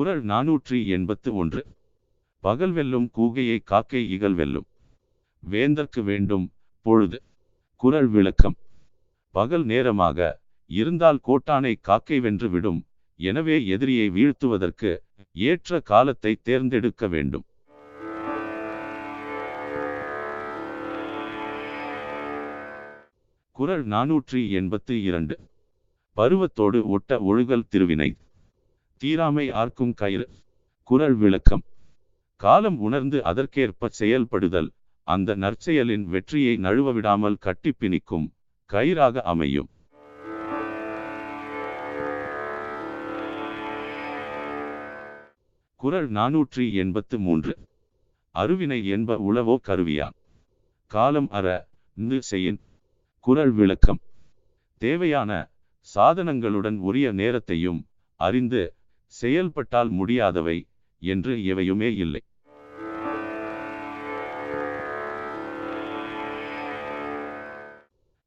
குரல் நாநூற்றி எண்பத்து ஒன்று. பகல் வெல்லும் கூகையை காக்கை இகல் வெல்லும். வேந்தற்கு வேண்டும் பொழுது. குரல் விளக்கம். பகல் நேரமாக இருந்தால் கோட்டானை காக்கை வென்று விடும். எனவே எதிரியை வீழ்த்துவதற்கு ஏற்ற காலத்தை தேர்ந்தெடுக்க வேண்டும். குரல் நாநூற்றி எண்பத்து இரண்டு. பருவத்தோடு ஒட்ட ஒழுகல் திருவினை. தீராமை ஆர்க்கும் கயிறு குரல் விளக்கம். காலம் உணர்ந்து அதற்கேற்ப செயல்படுதல் அந்த நற்செயலின் வெற்றியை நழுவவிடாமல் கட்டிப்பிணிக்கும் கயிறாக அமையும். குறள் நாநூற்றி எண்பத்து மூன்று. அருவினை என்ப உளவோ கருவியான் காலம் அற நு செய்யின் குரல் விளக்கம். தேவையான சாதனங்களுடன் உரிய நேரத்தையும் அறிந்து செயல்பட்டால் முடியாதவை என்று எவையுமே இல்லை.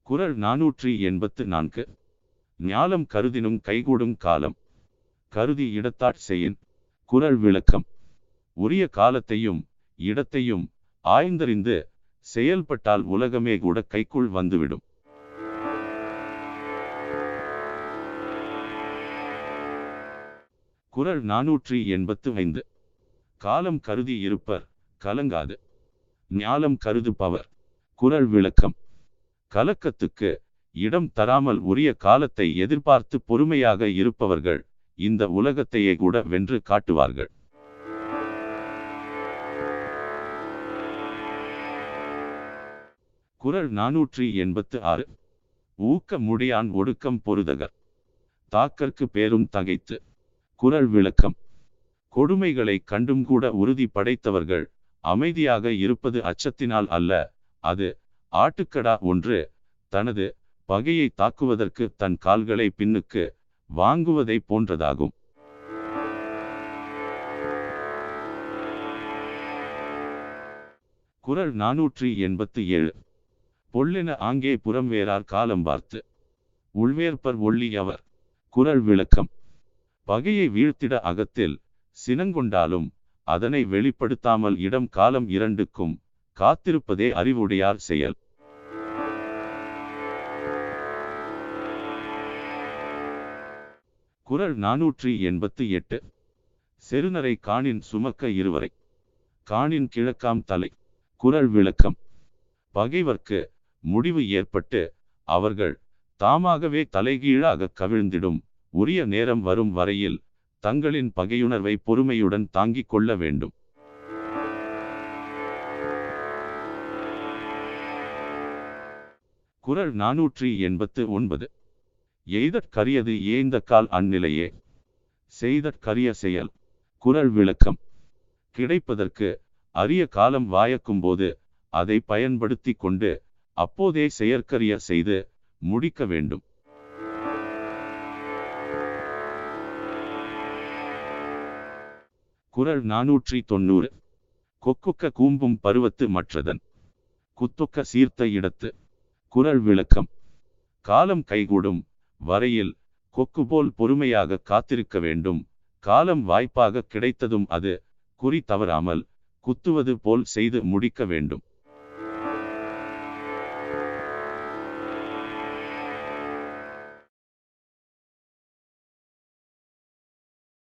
குரல் நாநூற்றி எண்பத்து நான்கு. ஞாலம் கருதினும் கைகூடும் காலம். கருதி இடத்தாட் செய்யின் குறள் விளக்கம். உரிய காலத்தையும் இடத்தையும் ஆய்ந்தறிந்து செயல்பட்டால் உலகமே கூட கைக்குள் வந்துவிடும். குரல் நாநூற்றி எண்பத்து ஐந்து. காலம் கருதி இருப்பர் கலங்காது. ஞாலம் கருதுபவர் குரல் விளக்கம். கலக்கத்துக்கு இடம் தராமல் உரிய காலத்தை எதிர்பார்த்து பொறுமையாக இருப்பவர்கள் இந்த உலகத்தையே கூட வென்று காட்டுவார்கள். குரல் நாநூற்றி எண்பத்து ஆறு. ஊக்க முடியான் ஒடுக்கம் பொருதகர் தாக்கற்கு பேரும் தகைத்து. குரல் விளக்கம். கொடுமைகளை கண்டும் கூட உறுதி படைத்தவர்கள் அமைதியாக இருப்பது அச்சத்தினால் அல்ல. அது ஆட்டுக்கடா ஒன்று தனது பகையை தாக்குவதற்கு தன் கால்களை பின்னுக்கு வாங்குவதை போன்றதாகும். குரல் நாநூற்றி எண்பத்து ஏழு. பொல்லென ஆங்கே புறம் வேறார் காலம் பார்த்து. உள்வேற்பர் ஒள்ளி அவர். குரல் விளக்கம். பகையை வீழ்த்திட அகத்தில் சினங்கொண்டாலும் அதனை வெளிப்படுத்தாமல் இடம் காலம் இரண்டுக்கும் காத்திருப்பதே அறிவுடையார் செயல். குறள் நாநூற்றி எண்பத்து எட்டு. செருநரை காணின் சுமக்க இருவரை. காணின் கிழக்காம் தலை. குரல் விளக்கம். பகைவர்க்கு முடிவு ஏற்பட்டு அவர்கள் தாமாகவே தலைகீழாக கவிழ்ந்திடும். உரிய நேரம் வரும் வரையில் தங்களின் பகையுணர்வை பொறுமையுடன் தாங்கிக் கொள்ள வேண்டும். குரல் நாநூற்றி எண்பத்து ஒன்பது. எய்தற்கரியது ஏய்ந்த கால் அந்நிலையே. செய்தற்கரிய செயல். குரல் விளக்கம். கிடைப்பதற்கு அரிய காலம் வாயக்கும்போது அதை பயன்படுத்தி கொண்டு அப்போதே செயற்கரிய செய்து முடிக்க வேண்டும். குரல் நாநூற்றி தொண்ணூறு கொக்குக்க கூம்பும் பருவத்து மற்றதன். குத்துக்க சீர்த்த இடத்து. குரல் விளக்கம். காலம் கைகூடும். வரையில் கொக்கு போல் பொறுமையாக காத்திருக்க வேண்டும். காலம் வாய்ப்பாக கிடைத்ததும் அது குறி தவறாமல் குத்துவது போல் செய்து முடிக்க வேண்டும்.